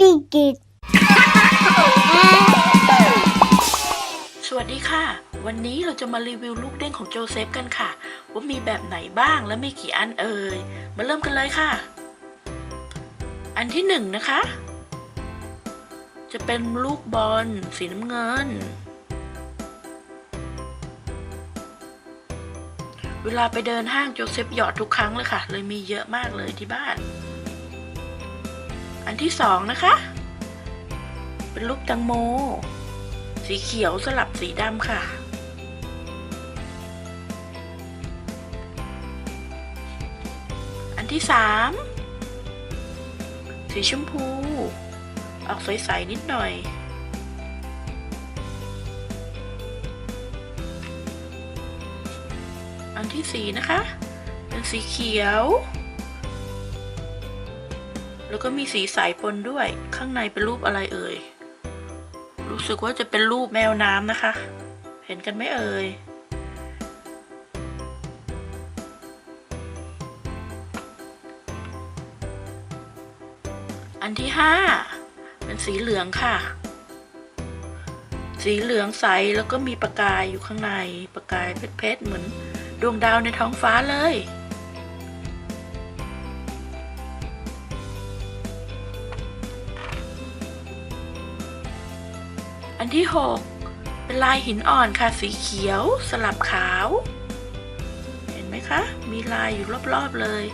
Happy Kids สวัสดีค่ะ วันนี้เราจะมารีวิวลูกเด้งของโจเซฟกันค่ะ ว่ามีแบบไหนบ้างและมีกี่อันเอ่ย มาเริ่มกันเลยค่ะ อันที่หนึ่งนะคะ จะเป็นลูกบอลสีน้ำเงิน เวลาไปเดินห้างโจเซฟหยอดทุกครั้งเลยค่ะ เลยมีเยอะมากเลยที่บ้าน อันที่สองนะคะ เป็นลูกแตังโม สีเขียวสลับสีดำค่ะ อันที่สามสีชมพู ออกใสๆนิดหน่อย อันที่สี่นะคะ เป็นสีเขียว แล้วก็มีสีใสปนด้วย ข้างในเป็นรูปอะไรเอ่ย รู้สึกว่าจะเป็นรูปแมวน้ำนะคะ เห็นกันไหมเอ่ย อันที่ห้าเป็นสีเหลืองค่ะ สีเหลืองใสแล้วก็มีประกายอยู่ข้างใน ประกายเพชรๆเหมือนดวงดาวในท้องฟ้าเลย อันที่หกเป็นลายหินอ่อนค่ะสีเขียวสลับขาว เห็นไหมคะ มีลายอยู่รอบๆเลย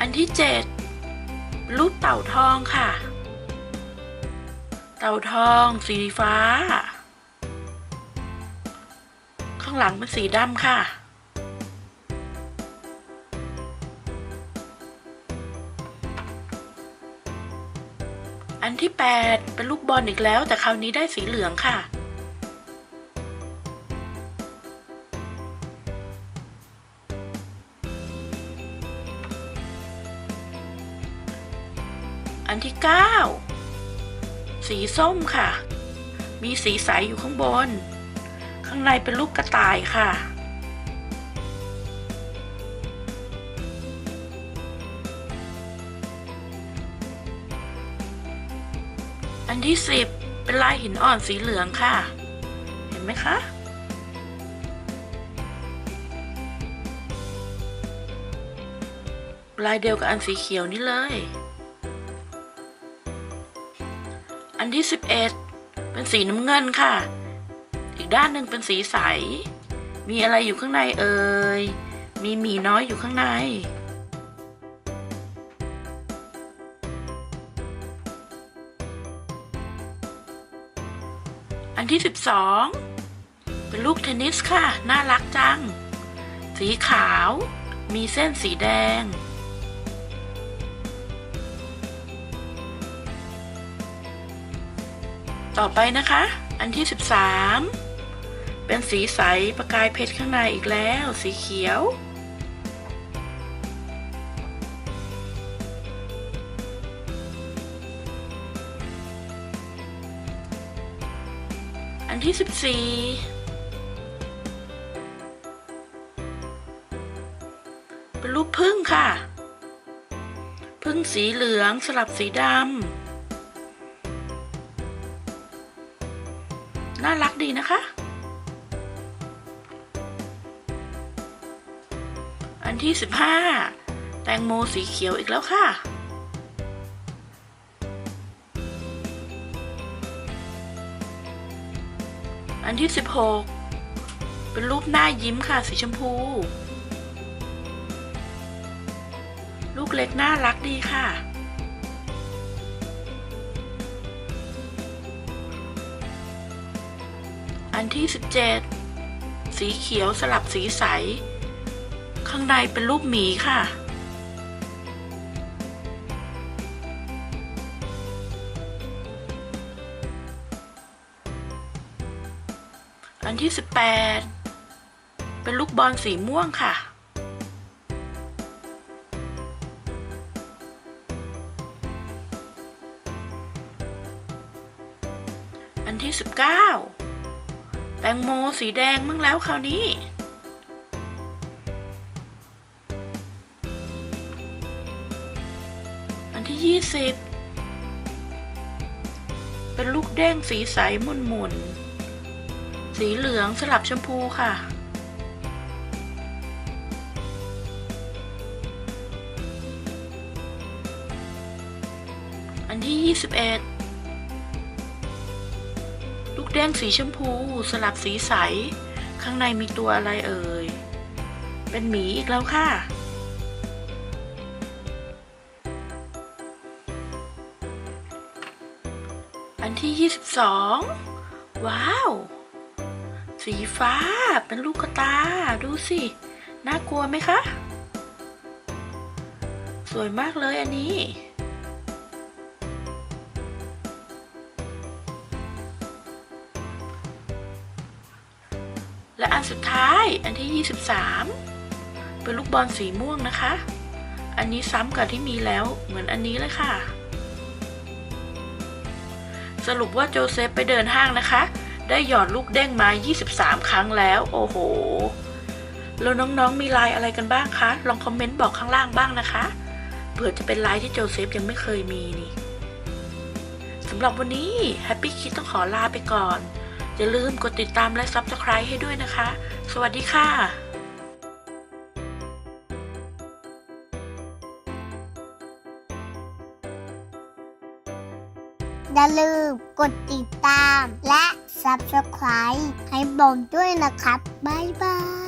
อันที่เจ็ดรูปเต่าทองค่ะ เต่าทอง สีฟ้า ข้างหลังเป็นสีดำค่ะ ที่ 8 เป็นลูกบอลอีกแล้ว แต่คราวนี้ได้สีเหลืองค่ะ อันที่ 9 สีส้มค่ะ มีสีใสอยู่ข้างบน ข้างในเป็นลูกกระต่ายค่ะ อันที่สิบเป็นลายหินอ่อนสีเหลืองค่ะ เห็นไหมคะ ลายเดียวกับอันสีเขียวนี่เลย อันที่สิบเอ็ดเป็นสีน้ำเงินค่ะ อีกด้านหนึ่งเป็นสีใส มีอะไรอยู่ข้างในเอ่ย มีหมีน้อยอยู่ข้างใน ที่ 12 เป็นลูกเทนนิสค่ะ น่ารักจัง สีขาว มีเส้นสีแดง ต่อไปนะคะ อันที่ 13 เป็นสีใสประกายเพชรข้างในอีกแล้ว สีเขียว อันที่สิบสี่เป็นรูปพึ่งค่ะ พึ่งสีเหลืองสลับสีดำ น่ารักดีนะคะ อันที่สิบห้าแตงโมสีเขียวอีกแล้วค่ะ อันที่ 16 เป็นรูปหน้ายิ้มค่ะสีชมพู ลูกเล็กน่ารักดีค่ะ อันที่ 17 สีเขียวสลับสีใส ข้างในเป็นรูปหมีค่ะ อันที่ 18 เป็นลูกบอลสีม่วงค่ะ อันที่ 19 แตงโมสีแดงมั่งแล้วคราวนี้ันที่ 20 เป็นลูกแดงสีใสมุนมุน สีเหลืองสลับชมพูค่ะ อันที่ยี่สิบเอ็ดลูกเด้งสีชมพูสลับสีใส ข้างในมีตัวอะไรเอ่ย เป็นหมีอีกแล้วค่ะอันที่ 22 ว้าว สีฟ้าเป็นลูกกระตา ดูสิ น่ากลัวไหมคะ สวยมากเลยอันนี้ และอันสุดท้ายอันที่ 23 เป็นลูกบอลสีม่วงนะคะ อันนี้ซ้ำกับที่มีแล้วเหมือนอันนี้เลยค่ะ สรุปว่าโจเซฟไปเดินห้างนะคะ ได้หยอดลูกเด้งมา 23 ครั้งแล้ว โอ้โห แล้วน้องๆ มีลายอะไรกันบ้างคะ ลองคอมเมนต์บอกข้างล่างบ้างนะคะ เผื่อจะเป็นลายที่โจเซฟยังไม่เคยมีนี่สำหรับวันนี้ Happy Kid ต้องขอลาไปก่อน อย่าลืมกดติดตามและ Subscribe ให้ด้วยนะคะ สวัสดีค่ะอย่าลืมกดติดตามและ Subscribe ให้บอมด้วยนะครับ บ๊ายบาย